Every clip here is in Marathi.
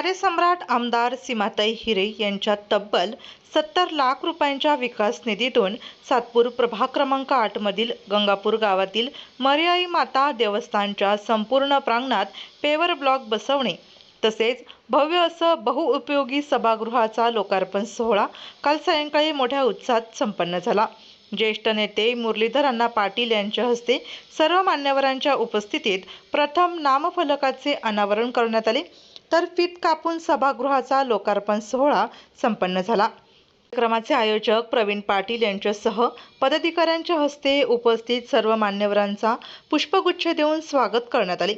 कार्यसम्राट आमदार सीमाताई हिरे यांच्या तब्बल सत्तर लाख रुपयांच्या विकास निधीतून सातपूर प्रभाग क्रमांक आठमधील गंगापूर गावातील मर्याई माता देवस्थानच्या संपूर्ण प्रांगणात पेवर ब्लॉक बसवणे तसेच भव्य असं बहुउपयोगी सभागृहाचा लोकार्पण सोहळा काल सायंकाळी मोठ्या उत्साहात संपन्न झाला. ज्येष्ठ नेते मुरलीधर अण्णा पाटील यांच्या हस्ते सर्व मान्यवरांच्या उपस्थितीत प्रथम नामफलकाचे अनावरण करण्यात आले. तर फीत कापून सभागृहाचा लोकार्पण सोहळा संपन्न झाला. कार्यक्रमाचे आयोजक प्रवीण पाटील यांच्यासह पदाधिकाऱ्यांच्या हस्ते उपस्थित सर्व मान्यवरांचा पुष्पगुच्छ देऊन स्वागत करण्यात आले.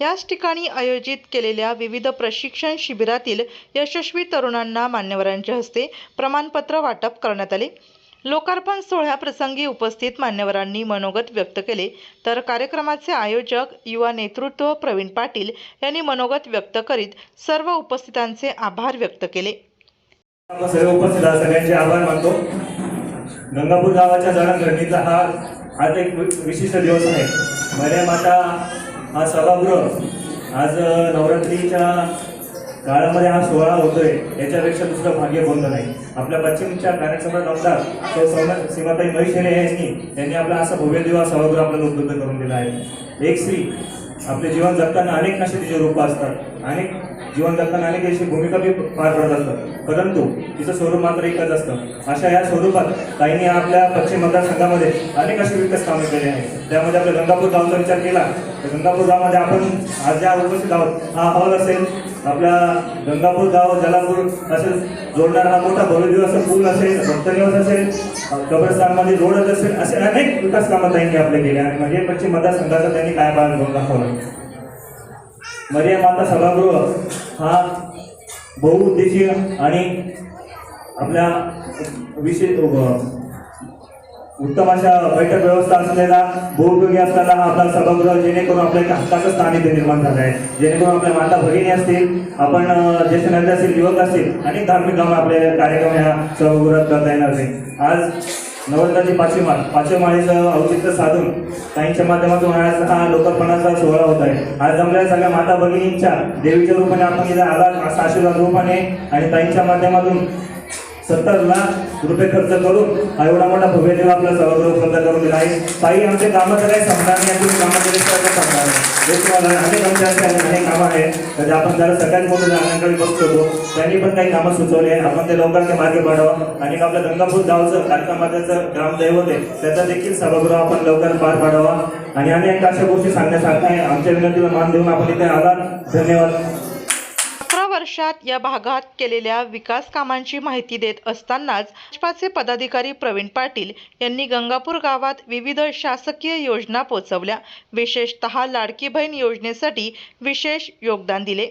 याच ठिकाणी आयोजित केलेल्या विविध प्रशिक्षण शिबिरातील यशस्वी तरुणांना मान्यवरांच्या हस्ते प्रमाणपत्र वाटप करण्यात आले. लोकार्पण सोहळ्याप्रसंगी उपस्थित मान्यवरांनी मनोगत व्यक्त केले. तर कार्यक्रमाचे आयोजक युवा नेतृत्व प्रवीण पाटील यांनी मनोगत व्यक्त करीत सर्व उपस्थितांचे आभार व्यक्त केले. सर्व उपस्थित सगळ्यांचे आभार मानतो. गंगापूर गावाच्या जडणघडणीचा हा आज एक विशिष्ट दिवस आहे. मर्या माता हा सभागृह आज नवरात्रीच्या काळामध्ये हा सोहळा होतोय याच्यापेक्षा दुसरं भाग्य कोणतं नाही. आपल्या पश्चिमच्या कार्यक्रमात आमदार सौ सौम्य सीमाताई महिषेरे यांनी त्यांनी आपला असा भव्य दिवा सभागृह आपल्याला उपलब्ध करून दिला आहे. एक स्त्री आपले जीवन जगताना अनेक असे तिचे रूप असतात अनेक जीवन जगताना अनेक अशी भूमिका बी पार पडत असतात. परंतु तिचं स्वरूप मात्र एकच असतं. अशा या स्वरूपात ताईंनी आपल्या पश्चिम मतदारसंघामध्ये अनेक असे विकास कामे केले आहेत. त्यामध्ये आपल्या गंगापूर गावचा विचार केला तर गंगापूर गावामध्ये आपण आज ज्या उपस्थित आहोत हा हॉल असेल आपला गंगापूर गाव जलापूर असेल जोडणारा हा मोठा भव्य दिवस पूल असेल भक्तनिवास असेल कब्रस्तानमध्ये रोड असेल असे अनेक विकास कामं त्यांनी आपले केले आणि म्हणजे पश्चिम मतदारसंघाचा त्यांनी काय पालन करून दाखवलं? मर्या माता सभागृह हा बहुउद्देशीय आणि आपल्या विशेष उत्तम अशा बैठक व्यवस्था असलेला बहुउपयोगी असलेला हा आपला सभागृह जेणेकरून आपल्या एका हक्काचं स्थान इथे निर्माण झालं आहे. जेणेकरून आपल्या माता भगिनी असतील आपण ज्येष्ठ नागरिक असतील युवक असतील अनेक धार्मिक कामं आपले कार्यक्रम ह्या सभागृहात करता येणार नाही. आज नवरात्राची पाचवी माळ पाचव्या माळेचं औचित्य साधून ताईंच्या माध्यमातून आज हा लोकार्पणाचा सोहळा होत आहे. आज जमल्या सगळ्या माता भगिनींच्या देवीच्या रूपाने आपण इथे आला असा आशीर्वाद रूपाने आणि ताईंच्या माध्यमातून सत्तर लाख रुपये खर्च करून एवढा मोठा भव्य देव आपला सभागृह उपलब्ध करून दिला आहे. ताई कामं तर काही संपणार नाही आणि तुम्ही कामाचं संपणार नाही हे तुम्हाला अनेक आमच्या अनेक कामं आहेत. म्हणजे आपण जरा सगळ्यात मोठं जाण्याकडे बघतो त्यांनी पण काही कामं सुचवली आहे आपण ते लवकर मार्गे पाडावं आणि आपलं गंगापूर गावचं कार्यक्रमाचं ग्रामदैवत आहे त्याचा देखील सभागृह आपण लवकर पार पाडावा. आणि अनेक अशा गोष्टी सांगण्यासारख्या आहे. आमच्या विनंतीला मान देऊन आपण इथे आलात. धन्यवाद. वर्षात या भागात केलेल्या विकास कामांची माहिती देत असतानाच भाजपाचे पदाधिकारी प्रवीण पाटील यांनी गंगापूर गावात विविध शासकीय योजना पोचवल्या. विशेषतः लाडकी बहीण योजनेसाठी विशेष योगदान दिले.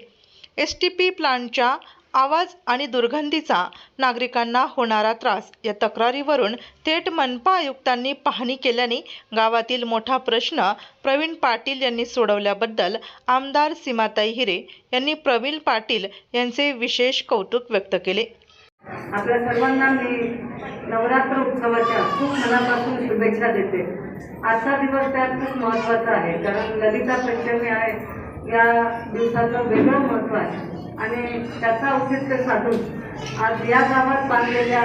एस टी पी प्लांटच्या आवाज आणि दुर्गंधीचा नागरिकांना होणारा त्रास. या तक्रारीवरून थेट मनपा आयुक्तांनी पाहणी केल्याने गावातील मोठा प्रश्न प्रवीण पाटील यांनी सोडवल्याबद्दल आमदार सीमाताई हिरे यांनी प्रवीण पाटील यांचे विशेष कौतुक व्यक्त केले. आपल्या सर्वांना मी नवरात्र उत्सवाच्या खूप मनापासून शुभेच्छा देते. आजचा दिवस त्यात खूप महत्त्वाचा आहे. कारण ललिता पंचमी आहे. या दिवसाचं वेगळं महत्त्व आहे. आणि त्याचा औचित्य साधून आज या गावात बांधलेल्या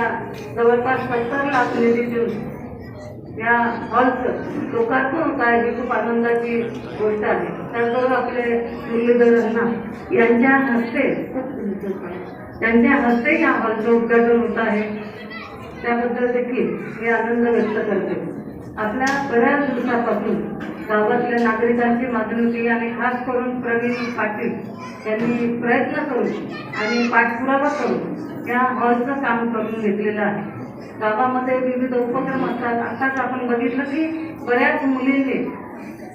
जवळपास सत्तर लाख निधीतून या हॉलचं लोकार्पण होत आहे ही खूप आनंदाची गोष्ट आहे. त्याचबरोबर आपले मुरलीधरांना यांच्या हस्ते त्यांच्या हस्ते या हॉलचं उद्घाटन होत आहे. त्याबद्दल देखील मी आनंद व्यक्त करते. आपल्या बऱ्याच दिवसापासून गावातल्या नागरिकांची मागणी होती आणि खास करून प्रवीण पाटील यांनी प्रयत्न करून आणि पाठपुरावा करून या हॉलचं काम करून घेतलेलं आहे. गावामध्ये विविध उपक्रम असतात. आताच आपण बघितलं की बऱ्याच मुलींनी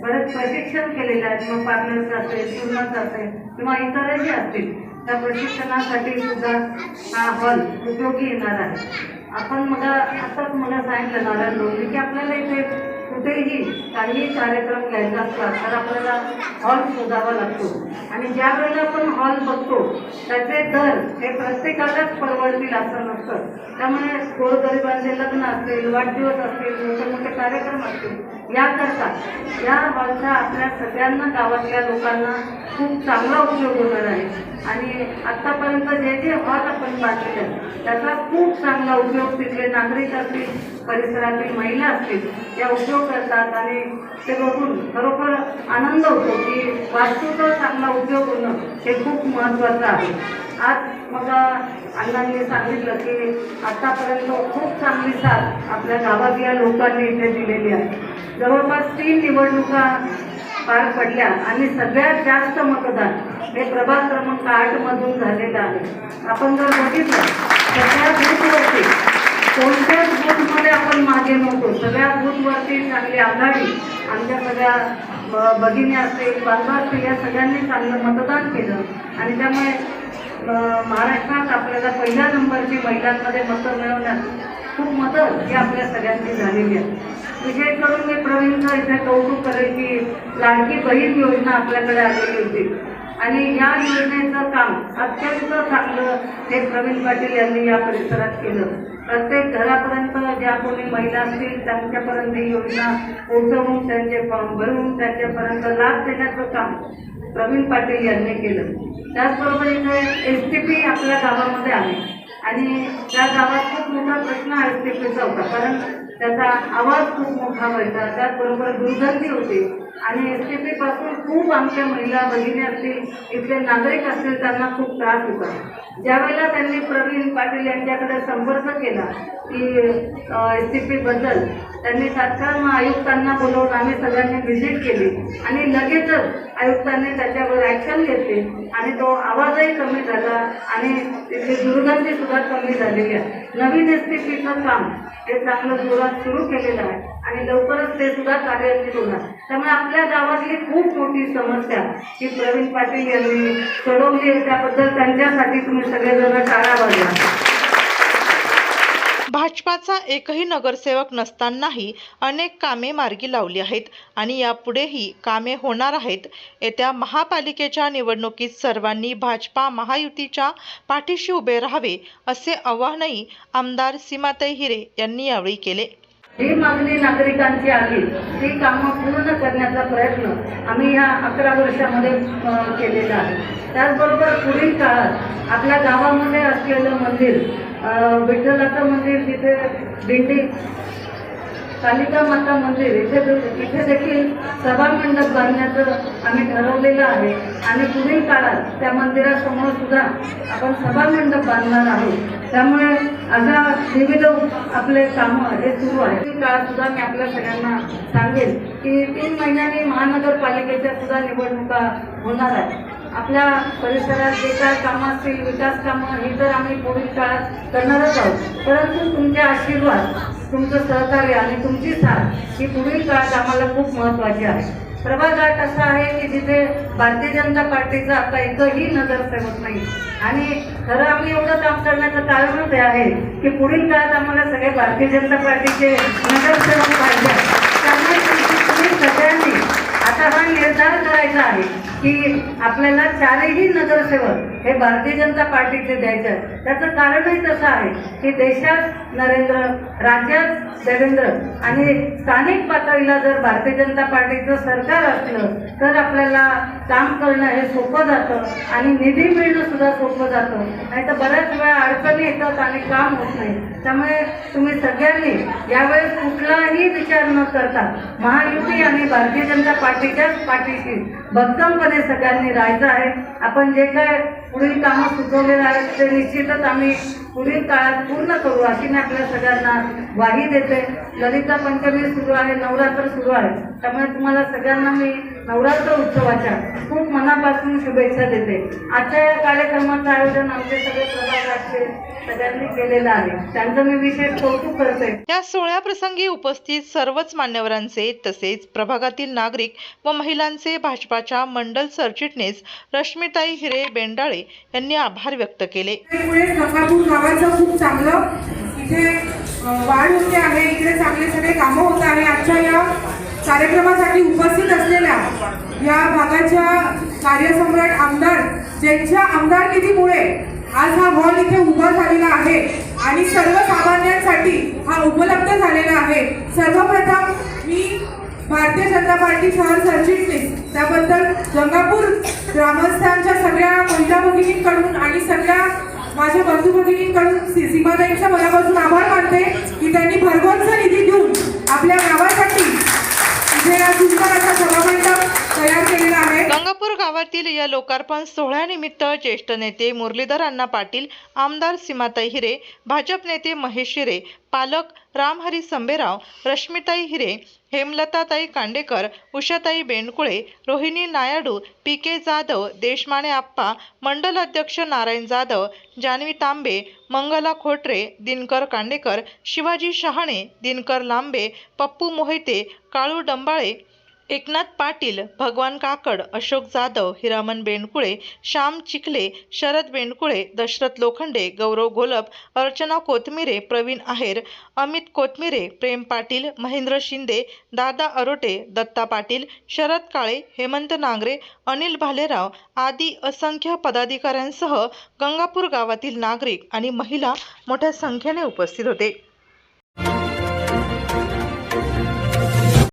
बरेच प्रशिक्षण केलेले आहेत मग पार्लरचं असेल पूर्णाचं असेल किंवा इतरही असतील त्या प्रशिक्षणासाठी सुद्धा हा हॉल उपयोगी येणार आहे. आपण मला आताच मला सांगितलं नारायण लोक की आपल्याला इथे कुठेही काही कार्यक्रम घ्यायचा असला तर आपल्याला हॉल शोधावा लागतो. आणि ज्या वेळेला आपण हॉल बघतो त्याचे दर हे प्रत्येकालाच परवडतील असं नसतं. त्यामुळे गोरगरिबांचे लग्न असतील वाढदिवस असतील मोठे मोठे कार्यक्रम असतील याकरता या हॉलचा आपल्या सगळ्यांना गावातल्या लोकांना खूप चांगला उपयोग होणार आहे. आणि आत्तापर्यंत जे जे हॉल आपण बांधलेले आहेत त्याचा खूप चांगला उपयोग तिथले नागरिक असतील परिसरातील महिला असतील या उपयोग करतात. आणि ते बघून खरोखर आनंद होतो की वास्तूचा चांगला उपयोग होणं हे खूप महत्त्वाचं आहे. आज मग अण्णांनी सांगितलं की आतापर्यंत खूप चांगली साथ आपल्या गावात या लोकांनी इथे दिलेली आहे. जवळपास तीन निवडणुका पार पडल्या आणि सगळ्यात जास्त मतदान हे प्रभाग क्रमांक आठमधून झालेलं आहे. आपण जर बघितलं सगळ्या बूथवरती कोणत्याच बूथमध्ये आपण मागे नव्हतो. सगळ्या बूथवरती चांगली आघाडी आमच्या सगळ्या ब- भगिनी असतील बांधव असतील या सगळ्यांनी चांगलं मतदान केलं. आणि त्यामुळे महाराष्ट्रात आपल्याला पहिल्या नंबरची महिलांमध्ये मतं मिळवण्यात खूप मतं ही आपल्या सगळ्यांची झालेली आहे विशेष करून मी प्रवीणचं इथे कौतुक करेल की लाडकी बहीण योजना आपल्याकडे आलेली होती. आणि या योजनेचं काम अत्यंत चांगलं हे प्रवीण पाटील यांनी या परिसरात केलं. प्रत्येक घरापर्यंत ज्या कोणी महिला असतील त्यांच्यापर्यंत ही योजना पोहोचवून त्यांचे फॉर्म भरून त्यांच्यापर्यंत लाभ देण्याचं काम प्रवीण पाटील यांनी केलं. त्याचबरोबर इथे एस टी पी आपल्या गावामध्ये आहे. आणि त्या गावात खूप मोठा प्रश्न एस टी पीचा होता. कारण त्याचा आवाज खूप मोठा व्हायचा. त्याचबरोबर दुर्गंधी होती. आणि एस टी पी पासून खूप आमच्या महिला भगिनी असतील इथले नागरिक असतील त्यांना खूप त्रास होता. ज्यावेळेला त्यांनी प्रवीण पाटील यांच्याकडे संपर्क केला की एस टी पीबद्दल त्यांनी तात्काळ मग आयुक्तांना बोलवून आम्ही सगळ्यांनी व्हिजिट केली. आणि लगेचच आयुक्तांनी त्याच्यावर ॲक्शन घेतली आणि तो आवाजही कमी झाला आणि तिथली दुर्गंधी सुद्धा कमी झालेली आहे. नवीन एस टी पीचं काम हे चांगलं जोरात सुरू केलेलं आहे आणि लवकरच ते सुद्धा कार्यान्वित होणार. त्यामुळे आपल्या गावातली खूप मोठी समस्या ही प्रवीण पाटील यांनी सोडवली आहे. त्याबद्दल त्यांच्यासाठी तुम्ही सगळेजण टाळा वाजवा भाजपाचा एकही नगरसेवक नसतानाही अनेक कामे मार्गी लावली आहेत आणि यापुढेही कामे होणार आहेत. येत्या महापालिकेच्या निवडणुकीत सर्वांनी भाजपा महायुतीच्या पाठीशी उभे राहावे असे आवाहनही आमदार सीमाताई हिरे यांनी यावेळी केले. जी मागणी नागरिकांची आली ती कामं पूर्ण करण्याचा प्रयत्न आम्ही या अकरा वर्षामध्ये केलेला आहे. त्याचबरोबर पुढील काळात आपल्या गावामध्ये असलेलं मंदिर विठ्ठलाचं मंदिर तिथे दिंडी कालिका माता मंदिर इथे इथे देखील सभामंडप बांधण्याचं आम्ही ठरवलेलं आहे. आणि पुढील काळात त्या मंदिरासमोर सुद्धा आपण सभामंडप बांधणार आहोत. त्यामुळे आता विविध आपले कामं हे सुरू आहे. पुढील काळात सुद्धा मी आपल्या सगळ्यांना सांगेन की तीन महिन्यांनी महानगरपालिकेच्या सुद्धा निवडणुका होणार आहेत. आपल्या परिसरात जे काय कामं असतील विकास कामं ही तर आम्ही पुढील काळात करणारच आहोत. परंतु तुमचे आशीर्वाद तुमचं सहकार्य आणि तुमची साथ ही पुढील काळात आम्हाला खूप महत्त्वाची आहे. प्रभागाट असा आहे की जिथे भारतीय जनता पार्टीचा आता एकही नगरसेवक नाही. आणि खरं आम्ही एवढं काम करण्याचं कारणच हे आहे की पुढील काळात आम्हाला सगळे भारतीय जनता पार्टीचे नगरसेवक पाहिजे त्यामुळे तुमची- सगळ्यांनी आता हा निर्धार करायचा आहे की आपल्याला चारही नगरसेवक हे भारतीय जनता पार्टीचे द्यायचे त्याचं कारणही तसं आहे की देशात नरेंद्र राज्यात देवेंद्र आणि स्थानिक पातळीला जर भारतीय जनता पार्टीचं सरकार असलं तर आपल्याला काम करणं हे सोपं जातं आणि निधी मिळणं सुद्धा सोपं जातं. नाही तर बऱ्याच वेळा अडचणी येतात आणि काम होत नाही. त्यामुळे तुम्ही सगळ्यांनी यावेळेस कुठलाही विचार न करता महायुती आणि भारतीय जनता पार्टी पाठीच्याच पाठीशी. भक्कमपणे सगळ्यांनी राहायचं आहे. आपण जे काय पुढील कामं सुचवलेलं आहे ते निश्चितच आम्ही पुढील काळात पूर्ण करू अशी मी आपल्या सगळ्यांना ग्वाही देते. ललिता पंचमी सुरू आहे नवरात्र सुरू आहे. त्यामुळे तुम्हाला सगळ्यांना मी नवरात्र उत्सवाच्या खूप मनापासून शुभेच्छा देते. आजच्या या कार्यक्रमाचं आयोजन आमचे सगळे प्रभागाचे सगळ्यांनी केलेलं आहे. त्यांचं मी विशेष कौतुक करते. या सोहळ्याप्रसंगी उपस्थित सर्वच मान्यवरांचे तसेच प्रभागातील नागरिक व महिलांचे भाजपाच्या मंडल सरचिटणीस रश्मिताई हिरे बेंडाळे यांनी आभार व्यक्त केले. त्यामुळे गावाचं खूप चांगलं इथे वाढ होते आहे. इकडे चांगले सगळे कामं होत आहे. आजच्या या कार्यक्रमासाठी उपस्थित असलेल्या या भागाच्या कार्यसम्राट आमदार ज्यांच्या आमदारकीमुळे आज हा हॉल इथे उभा झालेला आहे आणि सर्वसामान्यांसाठी हा उपलब्ध झालेला आहे. सर्वप्रथम मी भारतीय जनता पार्टी शहर सरचिटणीस त्याबद्दल गंगापूर ग्रामस्थांच्या सगळ्या महिला भगिनींकडून आणि सगळ्या माझ्या बंधू भगिनींकडून सी- सीमाताईंच्या मनापासून आभार मानते की त्यांनी भरघोस निधी देऊन आपल्या गावासाठी इथे हा सुंदर असा सभामंडप तयार केलेला आहे. गंगापूर गावातील या लोकार्पण सोहळ्यानिमित्त ज्येष्ठ नेते मुरलीधर अण्णा पाटील आमदार सीमाताई हिरे भाजप नेते महेश हिरे पालक रामहरी संबेराव रश्मिताई हिरे हेमलताताई कांडेकर उषाताई बेंडकुळे रोहिणी नायडू पी के जाधव देशमाने आप्पा मंडल अध्यक्ष नारायण जाधव जानवी तांबे मंगला खोटरे दिनकर कांडेकर शिवाजी शहाणे दिनकर लांबे पप्पू मोहिते काळू डंबाळे एकनाथ पाटील भगवान काकड अशोक जाधव हिरामन बेंडकुळे श्याम चिखले शरद बेंडकुळे दशरथ लोखंडे गौरव घोलप अर्चना कोथमिरे प्रवीण आहेर अमित कोथमिरे प्रेम पाटील महेंद्र शिंदे दादा अरोटे दत्ता पाटील शरद काळे हेमंत नांगरे अनिल भालेराव आदी असंख्य पदाधिकाऱ्यांसह गंगापूर गावातील नागरिक आणि महिला मोठ्या संख्येने उपस्थित होते.